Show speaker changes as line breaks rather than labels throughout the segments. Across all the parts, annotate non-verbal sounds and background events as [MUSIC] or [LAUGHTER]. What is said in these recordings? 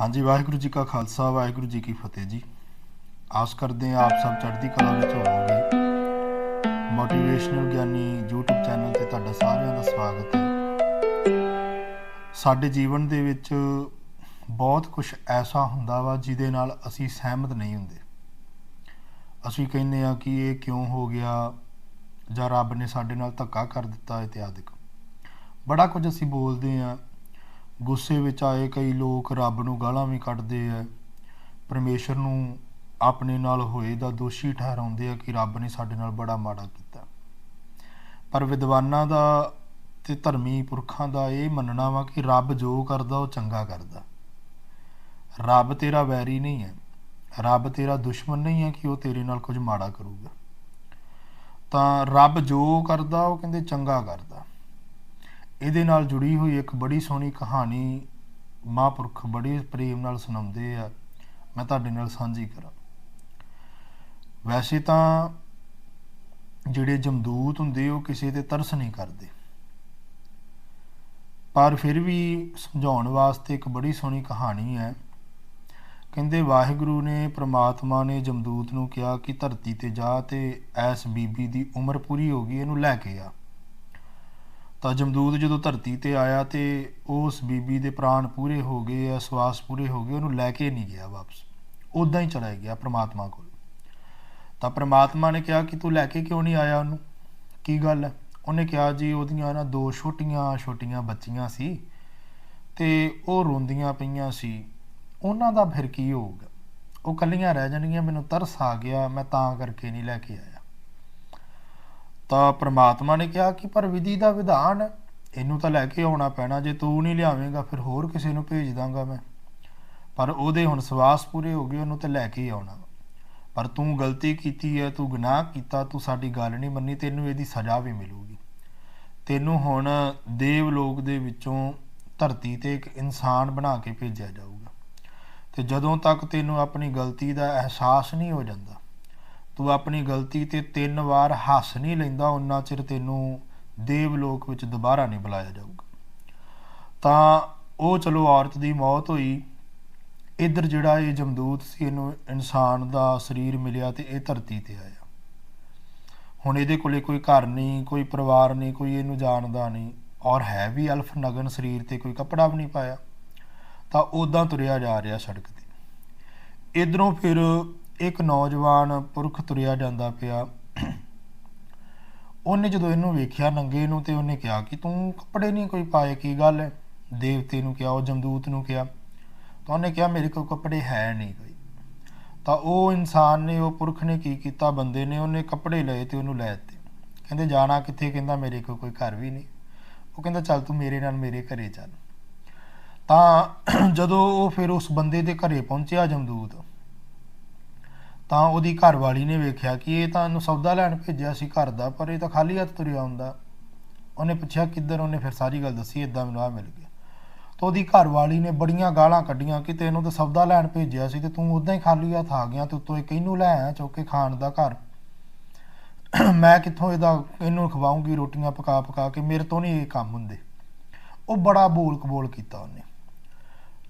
ਹਾਂਜੀ, ਵਾਹਿਗੁਰੂ ਜੀ ਕਾ ਖਾਲਸਾ, ਵਾਹਿਗੁਰੂ ਜੀ ਕੀ ਫਤਿਹ ਜੀ। ਆਸ ਕਰਦੇ ਹਾਂ ਆਪ ਸਭ ਚੜ੍ਹਦੀ ਕਲਾ ਵਿੱਚ ਹੋਵੋਗੇ। ਮੋਟੀਵੇਸ਼ਨਲ ਗਿਆਨੀ YouTube ਚੈਨਲ ਤੇ ਤੁਹਾਡਾ ਸਾਰਿਆਂ ਦਾ ਸਵਾਗਤ ਹੈ। ਸਾਡੇ ਜੀਵਨ ਦੇ ਵਿੱਚ ਬਹੁਤ ਕੁਝ ਐਸਾ ਹੁੰਦਾ ਵਾ ਜਿਹਦੇ ਨਾਲ ਅਸੀਂ ਸਹਿਮਤ ਨਹੀਂ ਹੁੰਦੇ। ਅਸੀਂ ਕਹਿੰਦੇ ਆ ਕਿ ਇਹ ਕਿਉਂ ਹੋ ਗਿਆ ਜਾਂ ਰੱਬ ਨੇ ਸਾਡੇ ਨਾਲ ਧੱਕਾ ਕਰ ਦਿੱਤਾ ਇਤਿਆਦਿਕ ਬੜਾ ਕੁਝ ਅਸੀਂ ਬੋਲਦੇ ਆ ਗੁੱਸੇ ਵਿੱਚ ਆਏ ਕਈ ਲੋਕ ਰੱਬ ਨੂੰ ਗਾਲਾਂ ਵੀ ਕੱਢਦੇ ਆ। ਪਰਮੇਸ਼ਰ ਨੂੰ ਆਪਣੇ ਨਾਲ ਹੋਏ ਦਾ ਦੋਸ਼ੀ ਠਹਿਰਾਉਂਦੇ ਆ ਕਿ ਰੱਬ ਨੇ ਸਾਡੇ ਨਾਲ ਬੜਾ ਮਾੜਾ ਕੀਤਾ। ਪਰ ਵਿਦਵਾਨਾਂ ਦਾ ਤੇ ਧਰਮੀ ਪੁਰਖਾਂ ਦਾ ਇਹ ਮੰਨਣਾ ਵਾ ਕਿ ਰੱਬ ਜੋ ਕਰਦਾ, ਉਹ ਚੰਗਾ ਕਰਦਾ। ਰੱਬ ਤੇਰਾ ਵੈਰੀ ਨਹੀਂ ਹੈ। ਰੱਬ ਤੇਰਾ ਦੁਸ਼ਮਣ ਨਹੀਂ ਹੈ ਕਿ ਉਹ ਤੇਰੇ ਨਾਲ ਕੁਝ ਮਾੜਾ ਕਰੂਗਾ। ਤਾਂ ਰੱਬ ਜੋ ਕਰਦਾ, ਉਹ ਕਹਿੰਦੇ ਚੰਗਾ ਕਰਦਾ। ਇਹਦੇ ਨਾਲ ਜੁੜੀ ਹੋਈ ਇੱਕ ਬੜੀ ਸੋਹਣੀ ਕਹਾਣੀ ਮਹਾਂਪੁਰਖ ਬੜੇ ਪ੍ਰੇਮ ਨਾਲ ਸੁਣਾਉਂਦੇ ਆ। ਮੈਂ ਤੁਹਾਡੇ ਨਾਲ ਸਾਂਝੀ ਕਰਾਂ। ਵੈਸੇ ਤਾਂ ਜਿਹੜੇ ਜਮਦੂਤ ਹੁੰਦੇ, ਉਹ ਕਿਸੇ ਤੇ ਤਰਸ ਨਹੀਂ ਕਰਦੇ। ਪਰ ਫਿਰ ਵੀ ਸਮਝਾਉਣ ਵਾਸਤੇ ਇੱਕ ਬੜੀ ਸੋਹਣੀ ਕਹਾਣੀ ਹੈ। ਕਹਿੰਦੇ, ਵਾਹਿਗੁਰੂ ਨੇ ਪ੍ਰਮਾਤਮਾ ਨੇ ਜਮਦੂਤ ਨੂੰ ਕਿਹਾ ਕਿ ਧਰਤੀ ਤੇ ਜਾ ਤੇ ਐਸ ਬੀਬੀ ਦੀ ਉਮਰ ਪੂਰੀ ਹੋ ਗਈ, ਇਹਨੂੰ ਲੈ ਕੇ ਆ। ਤਾਂ ਜਮਦੂਤ ਜਦੋਂ ਧਰਤੀ ਤੇ ਆਇਆ ਤੇ ਉਸ ਬੀਬੀ ਦੇ ਪ੍ਰਾਣ ਪੂਰੇ ਹੋ ਗਏ ਆ ਸਵਾਸ ਪੂਰੇ ਹੋ ਗਏ, ਉਹਨੂੰ ਲੈ ਕੇ ਨਹੀਂ ਗਿਆ ਵਾਪਸ। ਉਦਾਂ ਹੀ ਚਲਾ ਗਿਆ ਪ੍ਰਮਾਤਮਾ ਕੋਲ। ਤਾਂ ਪ੍ਰਮਾਤਮਾ ਨੇ ਕਿਹਾ ਕਿ ਤੂੰ ਲੈ ਕੇ ਕਿਉਂ ਨਹੀਂ ਆਇਆ ਉਹਨੂੰ? ਕੀ ਗੱਲ? ਹੈ ਉਹਨੇ ਕਿਹਾ ਜੀ ਉਹਦੀਆਂ ਨਾ ਦੋ ਛੋਟੀਆਂ ਛੋਟੀਆਂ ਬੱਚੀਆਂ ਸੀ ਤੇ ਉਹ ਰੋਂਦੀਆਂ ਪਈਆਂ ਸੀ। ਉਹਨਾਂ ਦਾ ਫਿਰ ਕੀ ਹੋਊਗਾ? ਉਹ ਕੱਲੀਆਂ ਰਹਿ ਜਾਣਗੀਆਂ, ਮੈਨੂੰ ਤਰਸ ਆ ਗਿਆ, ਮੈਂ ਤਾਂ ਕਰਕੇ ਨਹੀਂ ਲੈ ਕੇ ਆਇਆ। ਤਾਂ ਪ੍ਰਮਾਤਮਾ ਨੇ ਕਿਹਾ ਕਿ ਪਰ ਵਿਧੀ ਦਾ ਵਿਧਾਨ ਹੈ, ਇਹਨੂੰ ਤਾਂ ਲੈ ਕੇ ਆਉਣਾ ਪੈਣਾ। ਜੇ ਤੂੰ ਨਹੀਂ ਲਿਆਵੇਂਗਾ ਫਿਰ ਹੋਰ ਕਿਸੇ ਨੂੰ ਭੇਜ ਦਾਂਗਾ ਮੈਂ। ਪਰ ਉਹਦੇ ਹੁਣ ਸਵਾਸ ਪੂਰੇ ਹੋ ਗਏ ਉਹਨੂੰ ਤਾਂ ਲੈ ਕੇ ਹੀ ਆਉਣਾ। ਪਰ ਤੂੰ ਗਲਤੀ ਕੀਤੀ ਹੈ ਤੂੰ ਗੁਨਾਹ ਕੀਤਾ ਤੂੰ ਸਾਡੀ ਗੱਲ ਨਹੀਂ ਮੰਨੀ ਤੈਨੂੰ ਇਹਦੀ ਸਜ਼ਾ ਵੀ ਮਿਲੂਗੀ। ਤੈਨੂੰ ਹੁਣ ਦੇਵ ਲੋਕ ਦੇ ਵਿੱਚੋਂ ਧਰਤੀ ਤੇ ਇੱਕ ਇਨਸਾਨ ਬਣਾ ਕੇ ਭੇਜਿਆ ਜਾਊਗਾ। ਤੇ ਜਦੋਂ ਤੱਕ ਤੈਨੂੰ ਆਪਣੀ ਗਲਤੀ ਦਾ ਅਹਿਸਾਸ ਨਹੀਂ ਹੋ ਜਾਂਦਾ ਤੂੰ ਆਪਣੀ ਗਲਤੀ ਤੇ ਤਿੰਨ ਵਾਰ ਹੱਸ ਨਹੀਂ ਲੈਂਦਾ ਉਹਨਾਂ ਚਿਰ ਤੈਨੂੰ ਦੇਵ ਲੋਕ ਵਿੱਚ ਦੁਬਾਰਾ ਨਹੀਂ ਬੁਲਾਇਆ ਜਾਊਗਾ। ਤਾਂ ਉਹ ਚਲੋ ਔਰਤ ਦੀ ਮੌਤ ਹੋਈ। ਇੱਧਰ ਜਿਹੜਾ ਇਹ ਜਮਦੂਤ ਸੀ, ਇਹਨੂੰ ਇਨਸਾਨ ਦਾ ਸਰੀਰ ਮਿਲਿਆ ਤੇ ਇਹ ਧਰਤੀ ਤੇ ਆਇਆ। ਹੁਣ ਇਹਦੇ ਕੋਲੇ ਕੋਈ ਘਰ ਨਹੀਂ, ਕੋਈ ਪਰਿਵਾਰ ਨਹੀਂ, ਕੋਈ ਇਹਨੂੰ ਜਾਣਦਾ ਨਹੀਂ, ਔਰ ਹੈ ਵੀ ਅਲਫ ਨਗਨ ਸਰੀਰ ਤੇ ਕੋਈ ਕੱਪੜਾ ਵੀ ਨਹੀਂ ਪਾਇਆ। ਤਾਂ ਉਦਾਂ ਤੁਰਿਆ ਜਾ ਰਿਹਾ ਸੜਕ ਤੇ। ਇਧਰੋਂ ਫਿਰ ਇੱਕ ਨੌਜਵਾਨ ਪੁਰਖ ਤੁਰਿਆ ਜਾਂਦਾ ਪਿਆ। ਉਹਨੇ ਜਦੋਂ ਇਹਨੂੰ ਵੇਖਿਆ ਨੰਗੇ ਨੂੰ ਤੇ ਉਹਨੇ ਕਿਹਾ ਕਿ ਤੂੰ ਕੱਪੜੇ ਨਹੀਂ ਕੋਈ ਪਾਏ, ਕੀ ਗੱਲ ਹੈ? ਦੇਵਤੇ ਨੂੰ ਕਿਹਾ, ਉਹ ਜਮਦੂਤ ਨੂੰ ਕਿਹਾ, ਤਾਂ ਉਹਨੇ ਕਿਹਾ, ਮੇਰੇ ਕੋਲ ਕੱਪੜੇ ਹੈ ਨਹੀਂ ਕੋਈ। ਤਾਂ ਉਹ ਇਨਸਾਨ ਨੇ, ਉਹ ਪੁਰਖ ਨੇ ਕੀ ਕੀਤਾ? ਬੰਦੇ ਨੇ ਉਹਨੇ ਕੱਪੜੇ ਲਏ ਤੇ ਉਹਨੂੰ ਲੈ ਦਿੱਤੇ। ਕਹਿੰਦੇ, ਜਾਣਾ ਕਿੱਥੇ? ਕਹਿੰਦਾ, ਮੇਰੇ ਕੋਲ ਕੋਈ ਘਰ ਵੀ ਨਹੀਂ। ਉਹ ਕਹਿੰਦਾ, ਚੱਲ ਤੂੰ ਮੇਰੇ ਨਾਲ ਮੇਰੇ ਘਰੇ ਚੱਲ। ਤਾਂ ਜਦੋਂ ਉਹ ਫਿਰ ਉਸ ਬੰਦੇ ਦੇ ਘਰੇ ਪਹੁੰਚਿਆ ਜਮਦੂਤ ਤਾਂ ਉਹਦੀ ਘਰਵਾਲੀ ਨੇ ਵੇਖਿਆ ਕਿ ਇਹ ਤਾਂ ਇਹਨੂੰ ਸੌਦਾ ਲੈਣ ਭੇਜਿਆ ਸੀ ਘਰ ਦਾ, ਪਰ ਇਹ ਤਾਂ ਖਾਲੀ ਹੱਥ ਤੁਰਿਆ ਹੁੰਦਾ। ਉਹਨੇ ਪੁੱਛਿਆ, ਕਿੱਧਰ? ਉਹਨੇ ਫਿਰ ਸਾਰੀ ਗੱਲ ਦੱਸੀ ਇਦਾਂ ਮੈਨੂੰ ਆ ਮਿਲ ਗਿਆ। ਤਾਂ ਉਹਦੀ ਘਰਵਾਲੀ ਨੇ ਬੜੀਆਂ ਗਾਲਾਂ ਕੱਢੀਆਂ ਕਿ ਤੈਨੂੰ ਤਾਂ ਸੌਦਾ ਲੈਣ ਭੇਜਿਆ ਸੀ ਤੇ ਤੂੰ ਉਦਾਂ ਹੀ ਖਾਲੀ ਹੱਥ ਆ ਗਿਆ ਤੇ ਉੱਤੋਂ ਇਹ ਕਿਹਨੂੰ ਲੈ ਆਇਆ ਚੁੱਕ ਕੇ ਖਾਣ ਦਾ ਘਰ। ਮੈਂ ਕਿੱਥੋਂ ਇਹਦਾ, ਇਹਨੂੰ ਖਵਾਉਂਗੀ ਰੋਟੀਆਂ ਪਕਾ ਪਕਾ ਕੇ, ਮੇਰੇ ਤੋਂ ਨਹੀਂ ਇਹ ਕੰਮ ਹੁੰਦੇ। ਉਹ ਬੜਾ ਬੋਲ ਕਬੋਲ ਕੀਤਾ ਉਹਨੇ।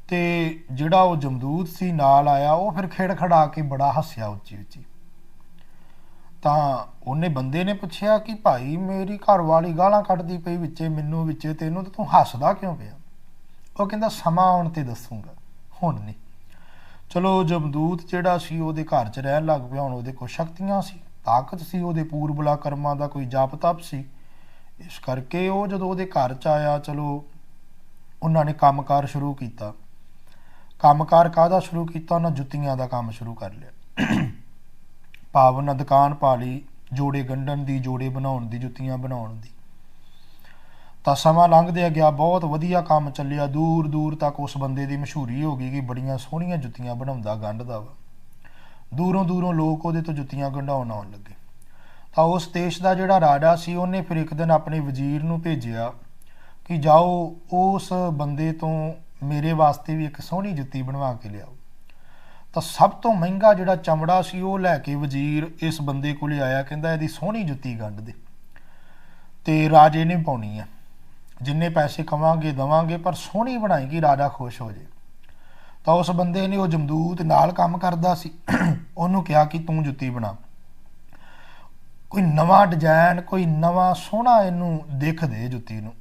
ਤੇ ਜਿਹੜਾ ਉਹ ਜਮਦੂਤ ਸੀ ਨਾਲ ਆਇਆ, ਉਹ ਫਿਰ ਖੇੜ ਖੜਾ ਕੇ ਬੜਾ ਹੱਸਿਆ ਉੱਚੀ ਉੱਚੀ। ਤਾਂ ਉਹਨੇ ਬੰਦੇ ਨੇ ਪੁੱਛਿਆ ਕਿ ਭਾਈ ਮੇਰੀ ਘਰ ਵਾਲੀ ਗਾਲਾਂ ਕੱਢਦੀ ਪਈ ਵਿੱਚੇ, ਮੈਨੂੰ ਵਿੱਚੇ, ਤੈਨੂੰ ਤੇ ਤੂੰ ਹੱਸਦਾ ਕਿਉਂ ਪਿਆ? ਉਹ ਕਹਿੰਦਾ, ਸਮਾਂ ਆਉਣ ਤੇ ਦੱਸੂਗਾ, ਹੁਣ ਨਹੀਂ। ਚਲੋ ਜਮਦੂਤ ਜਿਹੜਾ ਸੀ, ਉਹਦੇ ਘਰ 'ਚ ਰਹਿਣ ਲੱਗ ਪਿਆ, ਹੁਣ ਉਹਦੇ ਕੋਲ ਸ਼ਕਤੀਆਂ ਸੀ, ਤਾਕਤ ਸੀ, ਉਹਦੇ ਪੂਰਬਲਾ ਕਰਮਾਂ ਦਾ ਕੋਈ ਜਾਪ ਤਪ ਸੀ। ਇਸ ਕਰਕੇ ਉਹ ਜਦੋਂ ਉਹਦੇ ਘਰ 'ਚ ਆਇਆ, ਚਲੋ ਉਹਨਾਂ ਨੇ ਕੰਮਕਾਰ ਸ਼ੁਰੂ ਕੀਤਾ। ਕੰਮਕਾਰ ਕਾਹਦਾ ਸ਼ੁਰੂ ਕੀਤਾ? ਉਹਨਾਂ ਜੁੱਤੀਆਂ ਦਾ ਕੰਮ ਸ਼ੁਰੂ ਕਰ ਲਿਆ। ਭਾਵਨਾ ਦੁਕਾਨ ਪਾ ਲਈ ਜੋੜੇ ਗੰਢਣ ਦੀ, ਜੋੜੇ ਬਣਾਉਣ ਦੀ, ਜੁੱਤੀਆਂ ਬਣਾਉਣ ਦੀ। ਤਾਂ ਸਮਾਂ ਲੰਘਦਿਆ ਗਿਆ, ਬਹੁਤ ਵਧੀਆ ਕੰਮ ਚੱਲਿਆ। ਦੂਰ ਦੂਰ ਤੱਕ ਉਸ ਬੰਦੇ ਦੀ ਮਸ਼ਹੂਰੀ ਹੋ ਗਈ ਕਿ ਬੜੀਆਂ ਸੋਹਣੀਆਂ ਜੁੱਤੀਆਂ ਬਣਾਉਂਦਾ, ਗੰਢਦਾ ਵਾ। ਦੂਰੋਂ ਦੂਰੋਂ ਲੋਕ ਉਹਦੇ ਤੋਂ ਜੁੱਤੀਆਂ ਗੰਢਾਉਣ ਆਉਣ ਲੱਗੇ। ਤਾਂ ਉਸ ਦੇਸ਼ ਦਾ ਜਿਹੜਾ ਰਾਜਾ ਸੀ, ਉਹਨੇ ਫਿਰ ਇੱਕ ਦਿਨ ਆਪਣੇ ਵਜ਼ੀਰ ਨੂੰ ਭੇਜਿਆ ਕਿ ਜਾਓ, ਉਸ ਬੰਦੇ ਤੋਂ ਮੇਰੇ ਵਾਸਤੇ ਵੀ ਇੱਕ ਸੋਹਣੀ ਜੁੱਤੀ ਬਣਵਾ ਕੇ ਲਿਆਓ। ਤਾਂ ਸਭ ਤੋਂ ਮਹਿੰਗਾ ਜਿਹੜਾ ਚਮੜਾ ਸੀ ਉਹ ਲੈ ਕੇ ਵਜ਼ੀਰ ਇਸ ਬੰਦੇ ਕੋਲੇ ਆਇਆ, ਕਹਿੰਦਾ ਇਹਦੀ ਸੋਹਣੀ ਜੁੱਤੀ ਗੰਢ ਦੇ। ਤੇ ਰਾਜੇ ਨੇ ਪਾਉਣੀ ਆ। ਜਿੰਨੇ ਪੈਸੇ ਕਵਾਂਗੇ ਦਵਾਂਗੇ, ਪਰ ਸੋਹਣੀ ਬਣਾਏਗੀ ਰਾਜਾ ਖੁਸ਼ ਹੋ ਜੇ। ਤਾਂ ਉਸ ਬੰਦੇ ਨੇ ਉਹ ਜਮਦੂਤ ਨਾਲ ਕੰਮ ਕਰਦਾ ਸੀ। ਉਹਨੂੰ ਕਿਹਾ ਕਿ ਤੂੰ ਜੁੱਤੀ ਬਣਾ। ਕੋਈ ਨਵਾਂ ਡਿਜ਼ਾਈਨ ਕੋਈ ਨਵਾਂ ਸੋਹਣਾ ਇਹਨੂੰ ਦਿੱਖ ਦੇ ਜੁੱਤੀ ਨੂੰ।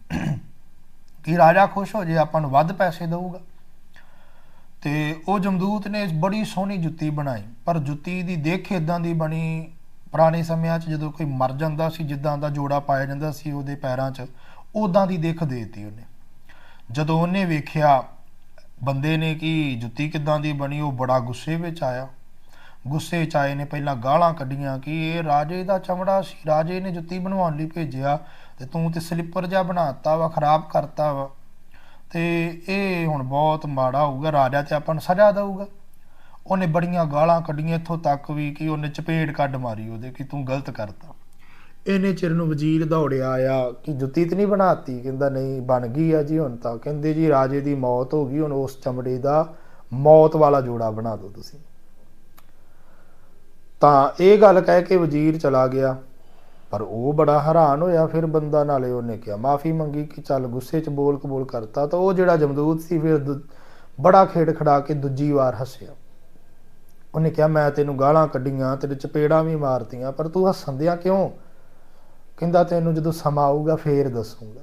ਕਿ ਰਾਜਾ ਖੁਸ਼ ਹੋ ਜੇ, ਆਪਾਂ ਨੂੰ ਵੱਧ ਪੈਸੇ ਦੇਊਗਾ। ਤੇ ਉਹ ਜਮਦੂਤ ਨੇ ਬੜੀ ਸੋਹਣੀ ਜੁੱਤੀ ਬਣਾਈ। ਪਰ ਜੁੱਤੀ ਦੀ ਦਿੱਖ ਇਦਾਂ ਦੀ ਬਣੀ ਪੁਰਾਣੇ ਸਮਿਆਂ 'ਚ ਜਦੋਂ ਕੋਈ ਮਰ ਜਾਂਦਾ ਸੀ, ਜਿੱਦਾਂ ਦਾ ਜੋੜਾ ਪਾਇਆ ਜਾਂਦਾ ਸੀ ਉਹਦੇ ਪੈਰਾਂ 'ਚ ਉਦਾਂ ਦੀ ਦਿੱਖ ਦੇਤੀ ਉਹਨੇ। ਜਦੋਂ ਉਹਨੇ ਵੇਖਿਆ ਬੰਦੇ ਨੇ ਕਿ ਜੁੱਤੀ ਕਿਦਾਂ ਦੀ ਬਣੀ, ਉਹ ਬੜਾ ਗੁੱਸੇ ਵਿੱਚ ਆਇਆ। ਗੁੱਸੇ 'ਚ ਆਏ ਨੇ, ਪਹਿਲਾਂ ਗਾਲਾਂ ਕੱਢੀਆਂ ਕਿ ਇਹ ਰਾਜੇ ਦਾ ਚਮੜਾ ਸੀ, ਰਾਜੇ ਨੇ ਜੁੱਤੀ ਬਣਵਾਉਣ ਲਈ ਭੇਜਿਆ ਤੇ ਤੂੰ ਤੇ ਸਲਿੱਪਰ ਜਿਹਾ ਬਣਾਤਾ ਵਾ, ਖਰਾਬ ਕਰਤਾ ਵਾ। ਤੇ ਇਹ ਹੁਣ ਬਹੁਤ ਮਾੜਾ ਹੋਊਗਾ, ਰਾਜਾ ਤੇ ਆਪਾਂ ਨੂੰ ਸਜ਼ਾ ਦੇਊਗਾ। ਉਹਨੇ ਬੜੀਆਂ ਗਾਲਾਂ ਕੱਢੀਆਂ ਇੱਥੋਂ ਤੱਕ ਵੀ ਕਿ ਉਹਨੇ ਚਪੇੜ ਕੱਢ ਮਾਰੀ ਉਹਦੇ ਕਿ ਤੂੰ ਗਲਤ ਕਰਤਾ। ਇਹਨੇ ਚਿਰ ਨੂੰ ਵਜ਼ੀਰ ਦੌੜਿਆ ਆਇਆ ਕਿ ਜੁੱਤੀ ਤੇ ਨਹੀਂ ਬਣਾਤੀ, ਕਹਿੰਦਾ ਨਹੀਂ, ਬਣ ਗਈ ਆ ਜੀ ਹੁਣ ਤਾਂ। ਕਹਿੰਦੇ ਜੀ ਰਾਜੇ ਦੀ ਮੌਤ ਹੋ ਗਈ, ਹੁਣ ਉਸ ਚਮੜੇ ਦਾ ਮੌਤ ਵਾਲਾ ਜੋੜਾ ਬਣਾ ਦਿਓ ਤੁਸੀਂ। ਤਾਂ ਇਹ ਗੱਲ ਕਹਿ ਕੇ ਵਜ਼ੀਰ ਚਲਾ ਗਿਆ। ਪਰ ਉਹ ਬੜਾ ਹੈਰਾਨ ਹੋਇਆ। ਫਿਰ ਬੰਦਾ ਨਾਲੇ ਉਹਨੇ ਕਿਹਾ, ਮਾਫੀ ਮੰਗੀ ਕਿ ਚੱਲ ਗੁੱਸੇ 'ਚ ਬੋਲ ਕਬੂਲ ਕਰਤਾ। ਤਾਂ ਉਹ ਜਿਹੜਾ ਜਮਦੂਤ ਸੀ, ਫਿਰ ਦੂ- ਬੜਾ ਖੇਡ ਖੜਾ ਕੇ ਦੂਜੀ ਵਾਰ ਹੱਸਿਆ। ਉਹਨੇ ਕਿਹਾ, ਮੈਂ ਤੈਨੂੰ ਗਾਲਾਂ ਕੱਢੀਆਂ, ਤੇਰੇ ਚਪੇੜਾਂ ਵੀ ਮਾਰਤੀਆਂ, ਪਰ ਤੂੰ ਹੱਸੰਦਿਆ ਕਿਉਂ? ਕਹਿੰਦਾ, ਤੈਨੂੰ ਜਦੋਂ ਸਮਾਂ ਆਊਗਾ, ਫੇਰ ਦੱਸੂਗਾ।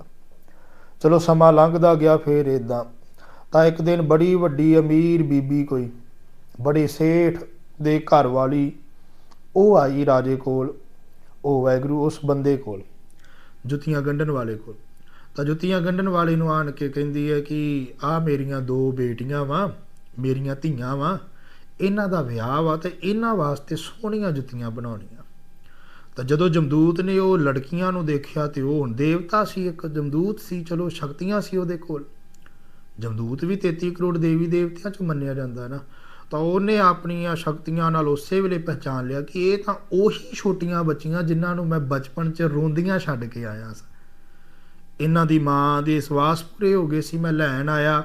ਚਲੋ ਸਮਾਂ ਲੰਘਦਾ ਗਿਆ ਫੇਰ ਇਦਾਂ ਤਾਂ ਇੱਕ ਦਿਨ ਬੜੀ ਵੱਡੀ ਅਮੀਰ ਬੀਬੀ ਕੋਈ, ਬੜੇ ਸੇਠ ਦੇ ਘਰ ਵਾਲੀ ਉਹ ਆਈ ਰਾਜੇ ਕੋਲ, ਉਹ ਵੈਗਰੂ ਉਸ ਬੰਦੇ ਕੋਲ, ਜੁੱਤੀਆਂ ਗੰਢਣ ਵਾਲੇ ਕੋਲ। ਤਾਂ ਜੁੱਤੀਆਂ ਗੰਢਣ ਵਾਲੇ ਨੂੰ ਆਣ ਕੇ ਕਹਿੰਦੀ ਹੈ ਕਿ ਆ ਮੇਰੀਆਂ ਦੋ ਬੇਟੀਆਂ ਵਾ, ਮੇਰੀਆਂ ਧੀਆਂ ਵਾ, ਇਹਨਾਂ ਦਾ ਵਿਆਹ ਵਾ ਤੇ ਇਹਨਾਂ ਵਾਸਤੇ ਸੋਹਣੀਆਂ ਜੁੱਤੀਆਂ ਬਣਾਉਣੀਆਂ। ਤਾਂ ਜਦੋਂ ਜਮਦੂਤ ਨੇ ਉਹ ਲੜਕੀਆਂ ਨੂੰ ਦੇਖਿਆ ਤੇ ਉਹ ਹੁਣ ਦੇਵਤਾ ਸੀ, ਇੱਕ ਜਮਦੂਤ ਸੀ, ਚਲੋ ਸ਼ਕਤੀਆਂ ਸੀ ਉਹਦੇ ਕੋਲ। ਜਮਦੂਤ ਵੀ 33 ਕਰੋੜ ਦੇਵੀ ਦੇਵਤਿਆਂ ਚ ਮੰਨਿਆ ਜਾਂਦਾ ਨਾ। ਤਾਂ ਉਹਨੇ ਆਪਣੀਆਂ ਸ਼ਕਤੀਆਂ ਨਾਲ ਉਸੇ ਵੇਲੇ ਪਹਿਚਾਨ ਲਿਆ ਕਿ ਇਹ ਤਾਂ ਉਹੀ ਛੋਟੀਆਂ ਬੱਚੀਆਂ ਜਿਨ੍ਹਾਂ ਨੂੰ ਮੈਂ ਬਚਪਨ 'ਚ ਰੋਂਦੀਆਂ ਛੱਡ ਕੇ ਆਇਆ ਸੀ। ਇਹਨਾਂ ਦੀ ਮਾਂ ਦੇ ਸਵਾਸ ਪੂਰੇ ਹੋ ਗਏ ਸੀ, ਮੈਂ ਲੈਣ ਆਇਆ,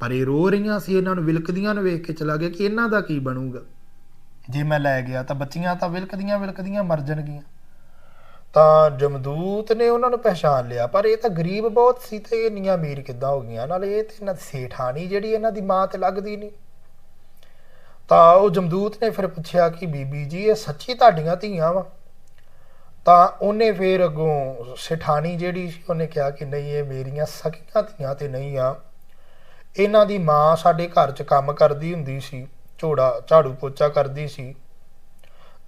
ਪਰ ਇਹ ਰੋ ਰਹੀਆਂ ਸੀ, ਇਹਨਾਂ ਨੂੰ ਵਿਲਕਦੀਆਂ ਨੂੰ ਵੇਖ ਕੇ ਚਲਾ ਗਿਆ ਕਿ ਇਹਨਾਂ ਦਾ ਕੀ ਬਣੂਗਾ। ਜੇ ਮੈਂ ਲੈ ਗਿਆ ਤਾਂ ਬੱਚੀਆਂ ਤਾਂ ਵਿਲਕਦੀਆਂ ਵਿਲਕਦੀਆਂ ਮਰ ਜਾਣਗੀਆਂ। ਤਾਂ ਜਮਦੂਤ ਨੇ ਉਹਨਾਂ ਨੂੰ ਪਹਿਚਾਨ ਲਿਆ, ਪਰ ਇਹ ਤਾਂ ਗਰੀਬ ਬਹੁਤ ਸੀ ਤੇ ਇਹ ਇੰਨੀਆਂ ਅਮੀਰ ਕਿੱਦਾਂ ਹੋ ਗਈਆਂ, ਨਾਲੇ ਇਹ ਤੇ ਇਹਨਾਂ ਦੀ ਸੇਠਾਣੀ ਜਿਹੜੀ ਇਹਨਾਂ ਦੀ ਮਾਂ ਤੇ ਲੱਗਦੀ ਨਹੀਂ। ਤਾਂ ਉਹ ਜਮਦੂਤ ਨੇ ਫਿਰ ਪੁੱਛਿਆ ਕਿ ਬੀਬੀ ਜੀ, ਇਹ ਸੱਚੀ ਤੁਹਾਡੀਆਂ ਧੀਆਂ ਵਾ? ਤਾਂ ਉਹਨੇ ਫਿਰ ਅੱਗੋਂ ਸੇਠਾਣੀ ਜਿਹੜੀ ਸੀ, ਉਹਨੇ ਕਿਹਾ ਕਿ ਨਹੀਂ, ਇਹ ਮੇਰੀਆਂ ਸਕੀਆਂ ਧੀਆਂ ਤੇ ਨਹੀਂ ਆ। ਇਹਨਾਂ ਦੀ ਮਾਂ ਸਾਡੇ ਘਰ 'ਚ ਕੰਮ ਕਰਦੀ ਹੁੰਦੀ ਸੀ, ਝੋੜਾ, ਝਾੜੂ ਪੋਚਾ ਕਰਦੀ ਸੀ।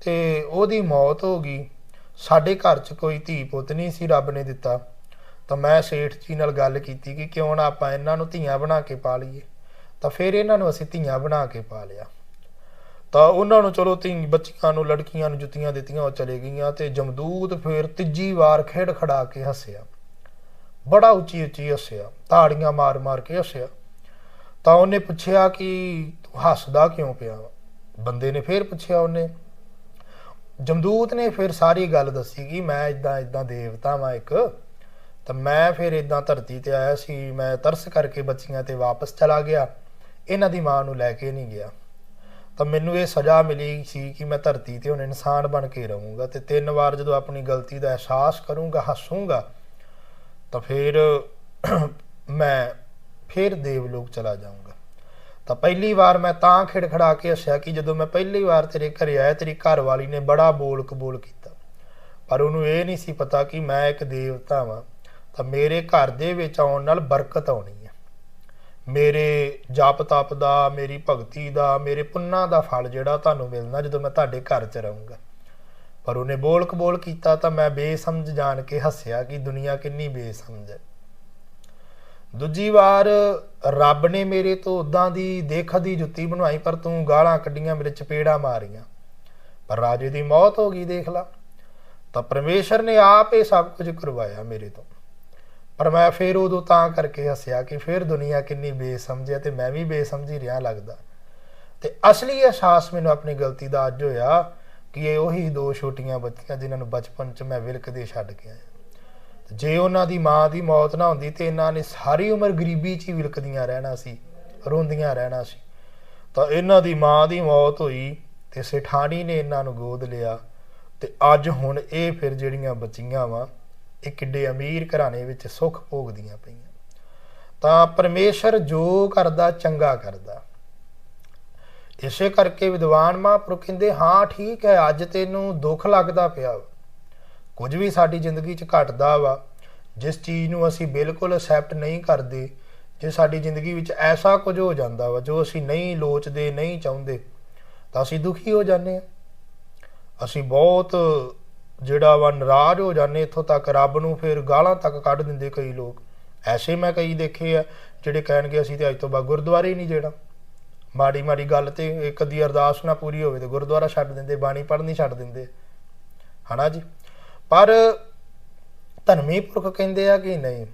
ਤੇ ਉਹਦੀ ਮੌਤ ਹੋ ਗਈ। ਸਾਡੇ ਘਰ 'ਚ ਕੋਈ ਧੀ ਪੁੱਤ ਨਹੀਂ ਸੀ, ਰੱਬ ਨੇ ਦਿੱਤਾ। ਤਾਂ ਮੈਂ ਸੇਠ ਜੀ ਨਾਲ ਗੱਲ ਕੀਤੀ ਕਿ ਕਿਉਂ ਨਾ ਆਪਾਂ ਇਹਨਾਂ ਨੂੰ ਧੀਆਂ ਬਣਾ ਕੇ ਪਾ ਲਈਏ। ਤਾਂ ਫਿਰ ਇਹਨਾਂ ਨੂੰ ਅਸੀਂ ਧੀਆਂ ਬਣਾ ਕੇ ਪਾ ਲਿਆ। ਤਾਂ ਉਹਨਾਂ ਨੂੰ ਚਲੋ ਧੀ ਬੱਚੀਆਂ ਨੂੰ ਲੜਕੀਆਂ ਨੂੰ ਜੁੱਤੀਆਂ ਦਿੱਤੀਆਂ, ਉਹ ਚਲੇ ਗਈਆਂ ਤੇ ਜਮਦੂਤ ਫਿਰ ਤੀਜੀ ਵਾਰ ਖੇਡ ਖੜਾ ਕੇ ਹੱਸਿਆ। ਬੜਾ ਉੱਚੀ ਉੱਚੀ ਹੱਸਿਆ, ਤਾੜੀਆਂ ਮਾਰ ਮਾਰ ਕੇ ਹੱਸਿਆ। ਤਾਂ ਉਹਨੇ ਪੁੱਛਿਆ ਕਿ ਤੂੰ ਹੱਸਦਾ ਕਿਉਂ ਪਿਆ? ਬੰਦੇ ਨੇ ਫਿਰ ਪੁੱਛਿਆ ਉਹਨੇ। ਜਮਦੂਤ ਨੇ ਫਿਰ ਸਾਰੀ ਗੱਲ ਦੱਸੀ ਕਿ ਮੈਂ ਇਦਾਂ ਇਦਾਂ ਦੇਵਤਾ ਵਾਂ ਇੱਕ। ਤਾਂ ਮੈਂ ਫਿਰ ਇਦਾਂ ਧਰਤੀ ਤੇ ਆਇਆ ਸੀ, ਮੈਂ ਤਰਸ ਕਰਕੇ ਬੱਚੀਆਂ ਤੇ ਵਾਪਸ ਚਲਾ ਗਿਆ। ਇਹਨਾਂ ਦੀ ਮਾਂ ਨੂੰ ਲੈ ਕੇ ਨਹੀਂ ਗਿਆ। ਤਾਂ ਮੈਨੂੰ ਇਹ ਸਜ਼ਾ ਮਿਲੀ ਸੀ ਕਿ ਮੈਂ ਧਰਤੀ ਤੇ ਹੁਣ ਇਨਸਾਨ ਬਣ ਕੇ ਰਹੂੰਗਾ ਤੇ ਤਿੰਨ ਵਾਰ ਜਦੋਂ ਆਪਣੀ ਗਲਤੀ ਦਾ ਅਹਿਸਾਸ ਕਰੂੰਗਾ, ਹੱਸੂੰਗਾ, ਤਾਂ ਫਿਰ [CLEARS THROAT] ਮੈਂ ਫਿਰ ਦੇਵਲੋਕ ਚਲਾ ਜਾਊਂਗਾ। ਤਾਂ ਪਹਿਲੀ ਵਾਰ ਮੈਂ ਤਾਂ ਖਿੜਖੜਾ ਕੇ ਹੱਸਿਆ ਕਿ ਜਦੋਂ ਮੈਂ ਪਹਿਲੀ ਵਾਰ ਤੇਰੇ ਘਰੇ ਆਇਆ, ਤੇਰੀ ਘਰਵਾਲੀ ਨੇ ਬੜਾ ਬੋਲ ਕਬੂਲ ਕੀਤਾ। ਪਰ ਉਹਨੂੰ ਇਹ ਨਹੀਂ ਸੀ ਪਤਾ ਕਿ ਮੈਂ ਇੱਕ ਦੇਵਤਾ ਵਾਂ, ਤਾਂ ਮੇਰੇ ਘਰ ਦੇ ਵਿੱਚ ਆਉਣ ਨਾਲ ਬਰਕਤ ਆਉਣੀ ਹੈ। ਮੇਰੇ ਜਪ ਤਪ ਦਾ, ਮੇਰੀ ਭਗਤੀ ਦਾ, ਮੇਰੇ ਪੁੰਨਾਂ ਦਾ ਫਲ ਜਿਹੜਾ ਤੁਹਾਨੂੰ ਮਿਲਣਾ ਜਦੋਂ ਮੈਂ ਤੁਹਾਡੇ ਘਰ 'ਚ ਰਹੂੰਗਾ। ਪਰ ਉਹਨੇ ਬੋਲ ਕਬੋਲ ਕੀਤਾ ਤਾਂ ਮੈਂ ਬੇਸਮਝ ਜਾਣ ਕੇ ਹੱਸਿਆ ਕਿ ਦੁਨੀਆ ਕਿੰਨੀ ਬੇਸਮਝ ਹੈ। ਦੂਜੀ ਵਾਰ ਰੱਬ ਨੇ ਮੇਰੇ ਤੋਂ ਉਦਾਂ ਦੀ ਦੇਖ ਦੀ ਜੁੱਤੀ ਬਣਵਾਈ, ਪਰ ਤੂੰ ਗਾਲਾਂ ਕੱਢੀਆਂ, ਮੇਰੇ ਚਪੇੜਾ ਮਾਰੀਆਂ। ਪਰ ਰਾਜੇ ਦੀ ਮੌਤ ਹੋ ਗਈ, ਦੇਖ ਲਾ। ਤਾਂ ਪਰਮੇਸ਼ਰ ਨੇ ਆਪ ਇਹ ਸਭ ਕੁਝ ਕਰਵਾਇਆ ਮੇਰੇ ਤੋਂ। ਪਰ ਮੈਂ ਫੇਰ ਉਦੋਂ ਤਾਂ ਕਰਕੇ ਹੱਸਿਆ ਕਿ ਫੇਰ ਦੁਨੀਆ ਕਿੰਨੀ ਬੇਸਮਝ ਹੈ ਤੇ ਮੈਂ ਵੀ ਬੇਸਮਝੀ ਰਿਹਾ ਲੱਗਦਾ। ਤੇ ਅਸਲੀ ਅਹਿਸਾਸ ਮੈਨੂੰ ਆਪਣੀ ਗਲਤੀ ਦਾ ਅੱਜ ਹੋਇਆ ਕਿ ਇਹ ਉਹੀ ਦੋ ਛੋਟੀਆਂ ਬੱਚੀਆਂ ਜਿਨ੍ਹਾਂ ਨੂੰ ਬਚਪਨ 'ਚ ਮੈਂ ਵਿਲਕਦੇ ਛੱਡ ਕੇ ਆਇਆ। ਜੇ ਉਹਨਾਂ ਦੀ ਮਾਂ ਦੀ ਮੌਤ ਨਾ ਹੁੰਦੀ ਤੇ ਇਹਨਾਂ ਨੇ ਸਾਰੀ ਉਮਰ ਗਰੀਬੀ 'ਚ ਹੀ ਵਿਲਕਦੀਆਂ ਰਹਿਣਾ ਸੀ, ਰੋਂਦੀਆਂ ਰਹਿਣਾ ਸੀ, ਤਾਂ ਇਹਨਾਂ ਦੀ ਮਾਂ ਦੀ ਮੌਤ ਹੋਈ ਤੇ ਸੇਠਾਣੀ ਨੇ ਇਹਨਾਂ ਨੂੰ ਗੋਦ ਲਿਆ ਤੇ ਅੱਜ ਹੁਣ ਇਹ ਫਿਰ ਜਿਹੜੀਆਂ ਬੱਚੀਆਂ ਵਾ ਇਹ ਕਿੱਡੇ ਅਮੀਰ ਘਰਾਣੇ ਵਿੱਚ ਸੁੱਖ ਭੋਗਦੀਆਂ ਪਈਆਂ। ਤਾਂ ਪਰਮੇਸ਼ਰ ਜੋ ਕਰਦਾ, ਚੰਗਾ ਕਰਦਾ। ਇਸੇ ਕਰਕੇ ਵਿਦਵਾਨ ਮਹਾਂਪੁਰਖ ਕਹਿੰਦੇ, ਹਾਂ, ਠੀਕ ਹੈ, ਅੱਜ ਤੈਨੂੰ ਦੁੱਖ ਲੱਗਦਾ ਪਿਆ ਵਾ। ਕੁਝ ਵੀ ਸਾਡੀ ਜ਼ਿੰਦਗੀ 'ਚ ਘਟਦਾ ਵਾ, ਜਿਸ ਚੀਜ਼ ਨੂੰ ਅਸੀਂ ਬਿਲਕੁਲ ਅਸੈਪਟ ਨਹੀਂ ਕਰਦੇ, ਜੇ ਸਾਡੀ ਜ਼ਿੰਦਗੀ ਵਿੱਚ ਐਸਾ ਕੁਝ ਹੋ ਜਾਂਦਾ ਵਾ, ਜੋ ਅਸੀਂ ਨਹੀਂ ਲੋਚਦੇ, ਨਹੀਂ ਚਾਹੁੰਦੇ, ਤਾਂ ਅਸੀਂ ਦੁਖੀ ਹੋ ਜਾਂਦੇ ਹਾਂ। ਅਸੀਂ ਬਹੁਤ ਜਿਹੜਾ ਵਾ ਨਾਰਾਜ਼ ਹੋ ਜਾਂਦੇ, ਇੱਥੋਂ ਤੱਕ ਰੱਬ ਨੂੰ ਫਿਰ ਗਾਲਾਂ ਤੱਕ ਕੱਢ ਦਿੰਦੇ ਕਈ ਲੋਕ। ਐਸੇ ਮੈਂ ਕਈ ਦੇਖੇ ਆ, ਜਿਹੜੇ ਕਹਿਣਗੇ ਅਸੀਂ ਤੇ ਅੱਜ ਤੋਂ ਬਾਅਦ ਗੁਰਦੁਆਰੇ ਹੀ ਨਹੀਂ ਜਿਹੜਾ ਮਾੜੀ ਮਾੜੀ ਗੱਲ ਤੇ ਇੱਕ ਦੀ ਅਰਦਾਸ ਨਾ ਪੂਰੀ ਹੋਵੇ ਤੇ ਗੁਰਦੁਆਰਾ ਛੱਡ ਦਿੰਦੇ, ਬਾਣੀ ਪੜ੍ਹਨੀ ਛੱਡ ਦਿੰਦੇ। ਹਨਾ ਜੀ? ਪਰ ਧਰਮੀ ਪੁਰਖ ਕਹਿੰਦੇ ਆ ਕਿ ਨਹੀਂ,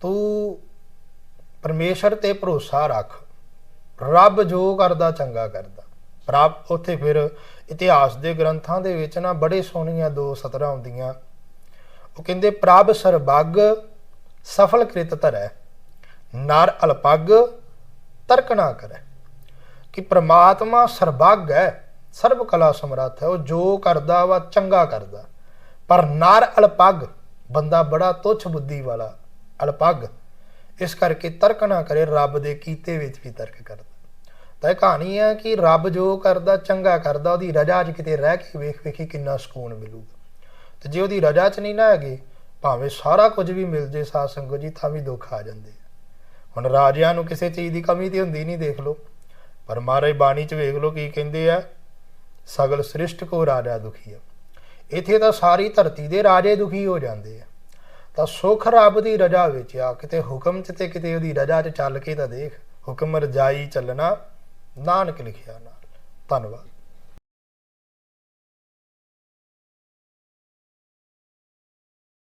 ਤੂੰ ਪਰਮੇਸ਼ਰ ਤੇ ਭਰੋਸਾ ਰੱਖ। ਰੱਬ ਜੋ ਕਰਦਾ ਚੰਗਾ ਕਰਦਾ। ਪ੍ਰਭ ਉੱਥੇ ਫਿਰ ਇਤਿਹਾਸ ਦੇ ਗ੍ਰੰਥਾਂ ਦੇ ਵਿੱਚ ਨਾ ਬੜੇ ਸੋਹਣੀਆਂ ਦੋ ਸਤਰਾਂ ਹੁੰਦੀਆਂ। ਉਹ ਕਹਿੰਦੇ ਪ੍ਰਭ ਸਰਬੱਗ ਸਫਲ ਕ੍ਰਿਤ ਧਰੈ। ਨਰ ਅਲਪੱਗ ਤਰਕ ਨਾ ਕਰੈ। ਕਿ ਪ੍ਰਮਾਤਮਾ ਸਰਬੱਗ ਹੈ, ਸਰਬ ਕਲਾ ਸਮਰੱਥ ਹੈ। ਉਹ ਜੋ ਕਰਦਾ ਵਾ ਚੰਗਾ ਕਰਦਾ। ਪਰ ਨਰ ਅਲਪੱਗ ਬੰਦਾ ਬੜਾ ਤੁੱਛ ਬੁੱਧੀ ਵਾਲਾ ਅਲਪੱਗ ਇਸ ਕਰਕੇ ਤਰਕ ਨਾ ਕਰੇ, ਰੱਬ ਦੇ ਕੀਤੇ ਵਿੱਚ ਵੀ ਤਰਕ ਕਰਦਾ। ਤਾਂ ਇਹ ਕਹਾਣੀ ਹੈ ਕਿ ਰੱਬ ਜੋ ਕਰਦਾ, ਚੰਗਾ ਕਰਦਾ, ਉਹਦੀ ਰਜਾ 'ਚ ਕਿਤੇ ਰਹਿ ਕੇ ਵੇਖ, ਵੇਖੀ ਕਿੰਨਾ ਸਕੂਨ ਮਿਲੂਗਾ। ਤੇ ਜੇ ਉਹਦੀ ਰਜਾ 'ਚ ਨਹੀਂ ਨਾ ਹੈਗੇ, ਭਾਵੇਂ ਸਾਰਾ ਕੁਝ ਵੀ ਮਿਲ ਜੇ ਸਾਧ ਸੰਗਤ ਜੀ, ਤਾਂ ਵੀ ਦੁੱਖ ਆ ਜਾਂਦੇ ਹੁਣ ਰਾਜਿਆਂ ਨੂੰ ਕਿਸੇ ਚੀਜ਼ ਦੀ ਕਮੀ ਤੇ ਹੁੰਦੀ ਨਹੀਂ, ਦੇਖ ਲਓ। ਪਰ ਮਹਾਰਾਜ ਬਾਣੀ 'ਚ ਵੇਖ ਲਓ ਕੀ ਕਹਿੰਦੇ ਆ, ਸਗਲ ਸ੍ਰਿਸ਼ਟ ਕੋ ਰਾਜਾ ਦੁਖੀ ਆ। ਇੱਥੇ ਤਾਂ ਸਾਰੀ ਧਰਤੀ ਦੇ ਰਾਜੇ ਦੁਖੀ ਹੋ ਜਾਂਦੇ ਆ। ਤਾਂ ਸੁਖ ਰੱਬ ਦੀ ਰਜਾ ਵਿੱਚ ਆ, ਕਿਤੇ ਹੁਕਮ 'ਚ ਤੇ ਕਿਤੇ ਉਹਦੀ ਰਜਾ 'ਚ ਚੱਲ ਕੇ ਤਾਂ ਦੇਖ, ਹੁਕਮ ਰਜਾਈ ਚੱਲਣਾ ਨਾਨਕ ਲਿਖਿਆ ਨਾਲ। ਧੰਨਵਾਦ।